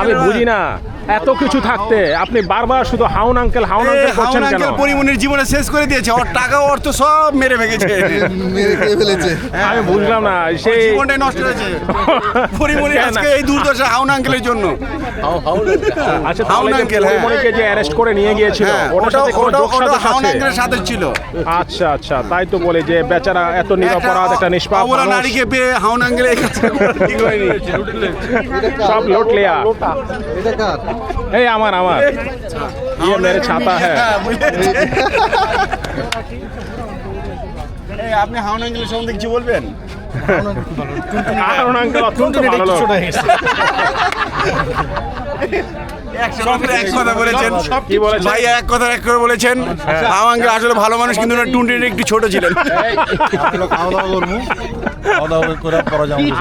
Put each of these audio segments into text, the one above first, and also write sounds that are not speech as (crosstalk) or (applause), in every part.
আমি বুঝি না। এত কিছু থাকতে আপনি বারবার শুধু হাউন আঙ্কেল হাউন আঙ্কেল করছেন কেন? পরিমনির জীবনে শেষ করে দিয়েছে। ওর টাকা অর্থ সব মেরে ভেঙেছে মেরে খেয়ে ফেলেছে। আমি বুঝলাম না সেই জীবনটাই নষ্ট হয়েছে। (laughs) পরিমনির আজকে এই দুর্দশা হাউন আঙ্কেলের জন্য। (laughs) আচ্ছা হাউন তাহলে যে আঙ্কেল, হ্যাঁ। পরিমণিকে যে অ্যারেস্ট করে নিয়ে গিয়েছিল হ্যাঁ ওটার ওটা সাথে কোনো ওটা ওটা যোগসাজশ হাউন আছে আঙ্কেলের সাথে ছিল আচ্ছা আচ্ছা তাই তো বলে যে বেচারা এত নিরপরাধ একটা নিষ্পাপ অবলা মানুষ, নারীকে পেয়ে হাউন আঙ্কেল এই কাজটা করা ঠিক হয়নি সব লোট লিয়া এটা কার এই আমার আমার ये मेरे छाता है এই, আপনি হাউন আঙ্কেলের সম্বন্ধে কিছু বলবেন হাউন আঙ্কেল অত্যন্ত ভালো লোক সব এক কথা বলেছেন। কি বলেছেন? ভাই এক কথা এক করে বলেছেন। হাউন আঙ্কেল আসলে ভালো মানুষ কিন্তু ওনার টুনটির একটু ছোট ছিলেন।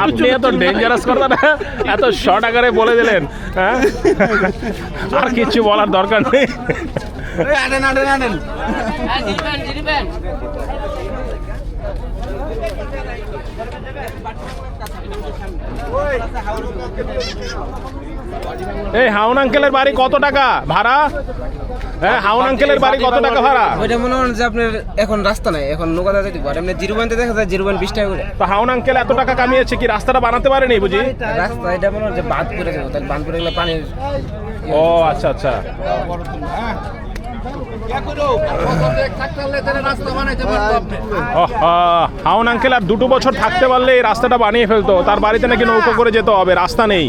আপনি এত ডেঞ্জারাস কথা না? এত শর্ট আকারে বলে দিলেন হ্যাঁ? আর কিছু বলার দরকার নেই। আনেন আনেন আনেন। এই হাউন আঙ্কেলের বাড়ি কত টাকা ভাড়া? হ্যাঁ হাউন আঙ্কেলের বাড়ি কত টাকা ভাড়া? ওইটা মনে হয় যে আপনার এখন রাস্তা নাই এখন নৌকা এমনি জিরো পয়েন্টে দেখা যায় জিরো পয়েন্ট বিশ টাকা করে। তো হাউন আঙ্কেল এত টাকা কামিয়েছে কি? রাস্তাটা বানাতে পারেনি বুঝি? রাস্তা এটা মনে হয় যে বাঁধ করে তাহলে বাঁধ করে গেলে পানির ও আচ্ছা আচ্ছা। হাউন আঙ্কেল আর দুটো বছর থাকতে পারলে এই রাস্তাটা বানিয়ে ফেলতো। তার বাড়িতে নাকি নৌকো করে যেতে হবে রাস্তা নেই।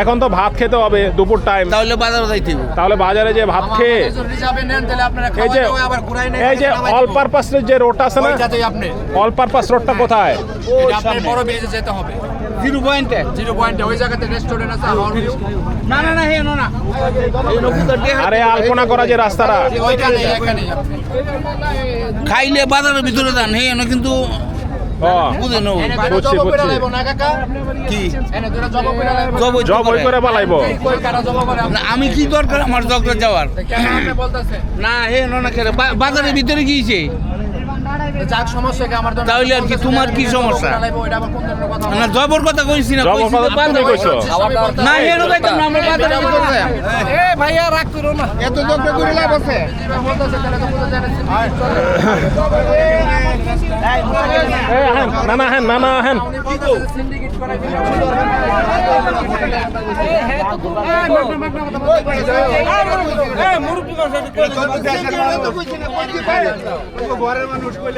এখন তো ভাত খেতে হবে দুপুর টাইম তাহলে বাজারে যাইতে হবে তাহলে বাজারে যে ভাত খেয়ে। এই যে এই যে অল পারপাস যে রোড আছে না অল পারপাস রোডটা কোথায়? জিরো পয়েন্টে জিরো পয়েন্টে ওই জায়গাতে রেস্টুরেন্ট আছে। না না না হে না। আরে আলপনা করা যে রাস্তাটা। ওইখানে এখানে খাইলে বাজারের ভিতরে যান হে না কিন্তু আমি কি দরকার আমার দরকার যাওয়ার? কেন আপনি বলতেছেন না হে না না বা- বাজারের ভিতরে গিয়েছে। যাক সমস্যা কি আমার তাহলে আর কি, তোমার কি সমস্যা? কথা না জবর কথা কইছি না জবর কথা তুমি কইছো। না এ ভাইয়া রাগ করো এত করে আছে হেন, হেন ঘরের মানুষ কইলে